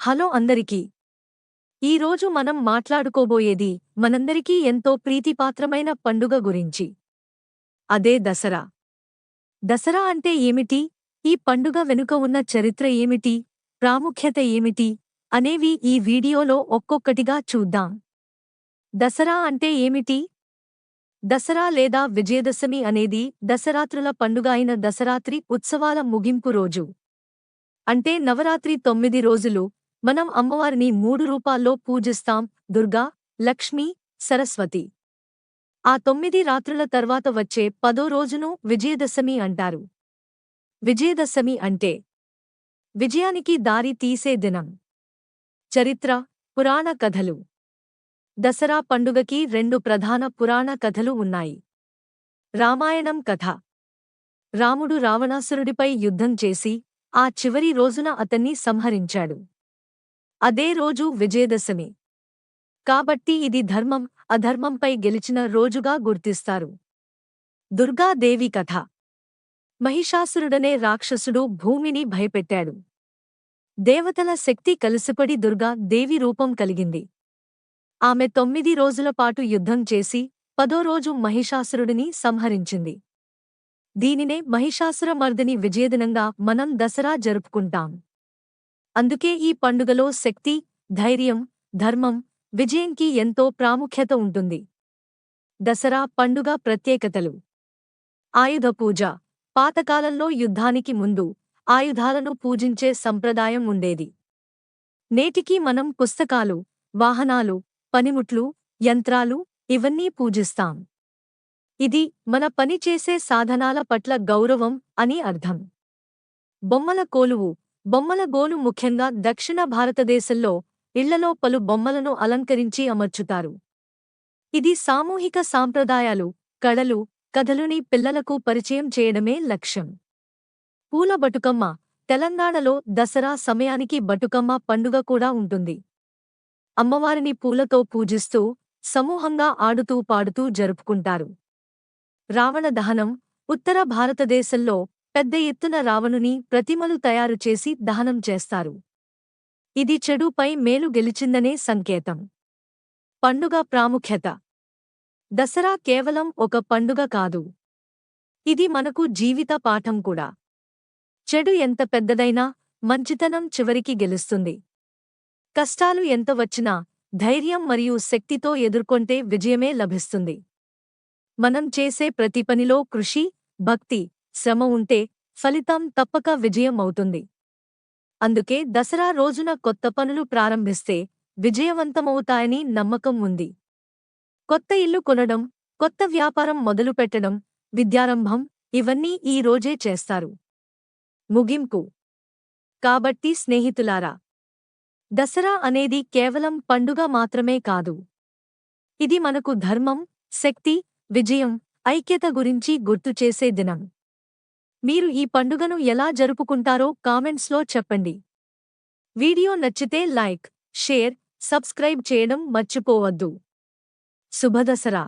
Hello అందరికీ. ఈరోజు మనం మాట్లాడుకోబోయేది మనందరికీ ఎంతో ప్రీతిపాత్రమైన పండుగ గురించి. అదే దసరా. దసరా అంటే ఏమిటి? ఈ పండుగ వెనుక ఉన్న చరిత్ర ఏమిటి? ప్రాముఖ్యత ఏమిటి? అనేవి ఈ వీడియోలో ఒక్కొక్కటిగా చూద్దాం. దసరా అంటే ఏమిటి? దసరా లేదా విజయదశమి అనేది దసరాత్రుల పండుగ అయిన దసరాత్రి ఉత్సవాల ముగింపు రోజు. అంటే నవరాత్రి తొమ్మిది రోజులు మనం అమ్మవారిని మూడు రూపాల్లో పూజిస్తాం దుర్గా లక్ష్మి సరస్వతి. ఆ తొమ్మిది రాత్రుల తర్వాత వచ్చే పదో రోజును విజయదశమి అంటారు. విజయదశమి అంటే విజయానికి దారి తీసే దినం. చరిత్ర పురాణ కథలు. దసరా పండుగకి రెండు ప్రధాన పురాణ కథలు ఉన్నాయి. రామాయణం కథ. రాముడు రావణాసురుడిపై యుద్ధం చేసి ఆ చివరి రోజున అతన్ని సంహరించాడు. అదే రోజు విజయదశమి. కాబట్టి ఇది ధర్మం అధర్మంపై గెలిచిన రోజుగా గుర్తిస్తారు. దుర్గాదేవి కథ. మహిషాసురుడనే రాక్షసుడు భూమిని భయపెట్టాడు. దేవతల శక్తి కలిసిపడి దుర్గా దేవి రూపం కలిగింది. ఆమె తొమ్మిది రోజులపాటు యుద్ధం చేసి పదో రోజు మహిషాసురుడిని సంహరించింది. దీనినే మహిషాసురమర్దిని విజయదినంగా మనం దసరా జరుపుకుంటాం. అందుకే ఈ పండుగలో శక్తి ధైర్యం ధర్మం విజయంకి ఎంతో ప్రాముఖ్యత ఉంటుంది. దసరా పండుగ ప్రత్యేకతలు. ఆయుధ పూజ. పాతకాలంలో యుద్ధానికి ముందు ఆయుధాలను పూజించే సంప్రదాయం ఉండేది. నేటికీ మనం పుస్తకాలు వాహనాలు పనిముట్లు యంత్రాలు ఇవన్నీ పూజిస్తాం. ఇది మన పనిచేసే సాధనాల పట్ల గౌరవం అని అర్థం. బొమ్మల కోలువు. బొమ్మల గోలు ముఖ్యంగా దక్షిణ భారతదేశంలో ఇళ్ళలో పలు బొమ్మలను అలంకరించి అమర్చుతారు. ఇది సామూహిక సాంప్రదాయాలు కళలు కథలుని పిల్లలకు పరిచయం చేయడమే లక్ష్యం. పూల బటుకమ్మ తెలంగాణలో దసరా సమయానికి బటుకమ్మ పండుగ కూడా ఉంటుంది. అమ్మవారిని పూలతో పూజిస్తూ సమూహంగా ఆడుతూ పాడుతూ జరుపుకుంటారు. రావణ దహనం ఉత్తర భారతదేశంలో పెద్ద ఎత్తున రావణుని ప్రతిమలు తయారు చేసి దహనం చేస్తారు. ఇది చెడుపై మేలు గెలిచిందనే సంకేతం. పండుగ ప్రాముఖ్యత. దసరా కేవలం ఒక పండుగ కాదు. ఇది మనకు జీవిత పాఠం కూడా. చెడు ఎంత పెద్దదైనా మంచితనం చివరికి గెలుస్తుంది. కష్టాలు ఎంత వచ్చినా ధైర్యం మరియు శక్తితో ఎదుర్కొంటే విజయమే లభిస్తుంది. మనం చేసే ప్రతి పనిలో కృషి భక్తి శ్రమ ఉంటే ఫలితం తప్పక విజయం అవుతుంది అందుకే దసరా రోజున కొత్త పనులు ప్రారంభిస్తే విజయవంతమవుతాయని నమ్మకం ఉంది. కొత్త ఇల్లు కొనడం కొత్త వ్యాపారం మొదలుపెట్టడం విద్యారంభం ఇవన్నీ ఈ రోజే చేస్తారు. ముగింపు. కాబట్టి స్నేహితులారా దసరా అనేది కేవలం పండుగ మాత్రమే కాదు. ఇది మనకు ధర్మం శక్తి విజయం ఐక్యత గురించి గుర్తుచేసే దినం. మీరు ఈ పండుగను ఎలా జరుపుకుంటారో కామెంట్స్లో చెప్పండి. వీడియో నచ్చితే లైక్ షేర్ సబ్స్క్రైబ్ చేయడం మర్చిపోవద్దు. శుభదసరా.